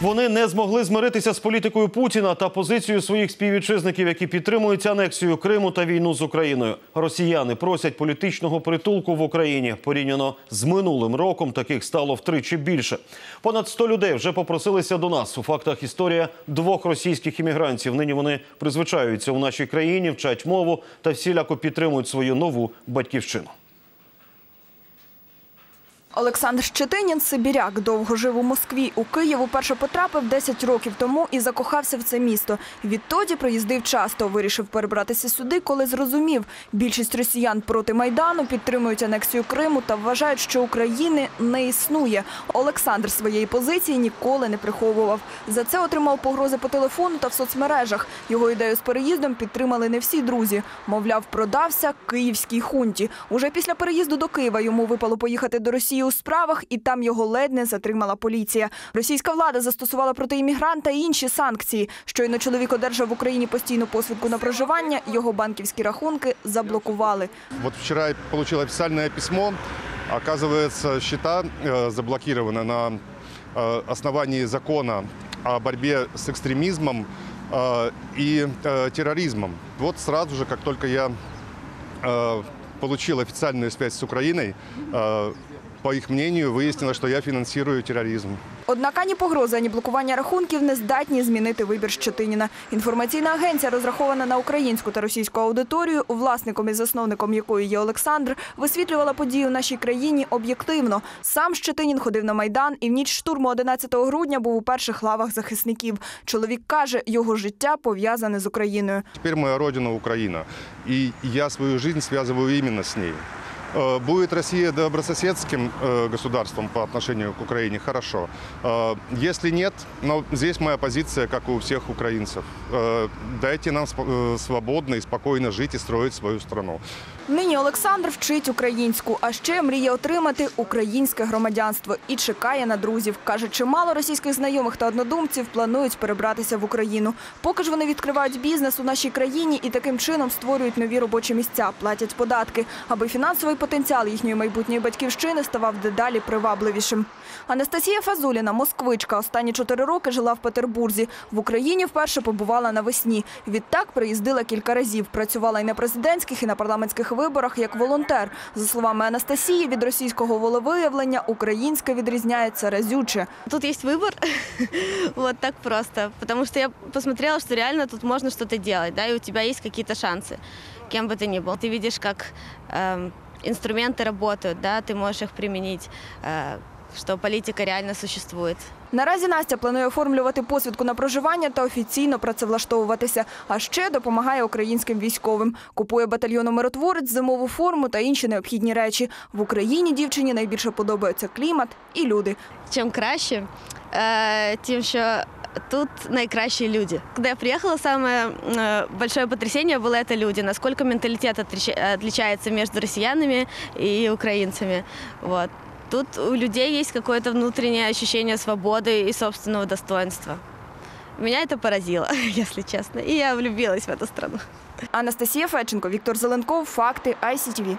Вони не змогли змиритися з політикою Путіна та позицією своїх співвітчизників, які підтримують анексію Криму та війну з Україною. Росіяни просять політичного притулку в Україні. Порівняно з минулим роком таких стало втричі більше. Понад 100 людей вже попросилися до нас. У фактах історія двох російських іммігрантів. Нині вони призвичаються у нашій країні, вчать мову та всіляко підтримують свою нову батьківщину. Олександр Щетинін – сибіряк. Довго жив у Москві. У Київ уперше потрапив 10 років тому і закохався в це місто. Відтоді приїздив часто. Вирішив перебратися сюди, коли зрозумів. Більшість росіян проти Майдану підтримують анексію Криму та вважають, що України не існує. Олександр своєї позиції ніколи не приховував. За це отримав погрози по телефону та в соцмережах. Його ідею з переїздом підтримали не всі друзі. Мовляв, продався київській хунті. Уже після переїзду до Києва йому випало поїхати до Росії у справах, і там його ледь не затримала поліція. Російська влада застосувала проти іммігранта і інші санкції. Щойно чоловік одержав в Україні постійну посвідку на проживання, його банківські рахунки заблокували. Вот вчера я получил официальное письмо. Оказывается, счета э, заблокированы на э, основании закона о борьбе с экстремизмом э, и э, терроризмом. Вот сразу же, как только я э, получил официальную связь с Украиной, э, по их мнению, выяснилось, что я финансирую терроризм. Однак ані погрози, ані блокування рахунків не здатні змінити вибір Щетиніна. Інформаційна агенція, розрахована на українську та російську аудиторію, власником і засновником якої є Олександр, висвітлювала події в нашій країні об'єктивно. Сам Щетинін ходив на Майдан і в ніч штурму 11 грудня був у перших лавах захисників. Чоловік каже, його життя пов'язане з Україною. Теперь моя родина Украина, и я свою жизнь связываю именно с ней. Э, Будет Россия добрососедским э, государством по отношению к Украине? Хорошо. Э, Если нет, но здесь моя позиция, как у всех украинцев. Э, Дайте нам сп- э, свободно и спокойно жить и строить свою страну. Нині Олександр вчить українську, а ще мріє отримати українське громадянство і чекає на друзів. Каже, чимало російських знайомих та однодумців планують перебратися в Україну. Поки ж вони відкривають бізнес у нашій країні і таким чином створюють нові робочі місця, платять податки, аби фінансовий потенціал їхньої майбутньої батьківщини ставав дедалі привабливішим. Анастасія Фазуліна, москвичка, останні чотири роки жила в Петербурзі. В Україні вперше побувала навесні. Відтак приїздила кілька разів. Працювала і на президентських, і на парламентських виборах як волонтер. За словами Анастасії, від російського волевиявлення українська відрізняється разюче. Тут есть выбор, вот так просто, потому что я посмотрела, что реально тут можно что-то делать, да, и у тебя есть какие-то шансы, кем бы ты ни был. Ты видишь, как эм, инструменты работают, да, ты можешь их применить, э, что политика реально существует. Наразі Настя планує оформлювати посвідку на проживання та офіційно працевлаштовуватися. А ще допомагає українським військовим. Купує батальйону миротворець, зимову форму та інші необхідні речі. В Україні дівчині найбільше подобається клімат і люди. Чем краще, э, тем що тут найкращі люди. Когда я приехала, самое э, большое потрясение было это люди, насколько менталитет отлича- отличается между россиянами и украинцами. Вот. Тут у людей есть какое-то внутреннее ощущение свободы и собственного достоинства. Меня это поразило, если честно. И я влюбилась в эту страну. Анастасія Федченко, Віктор Зеленков, Факти, ICTV.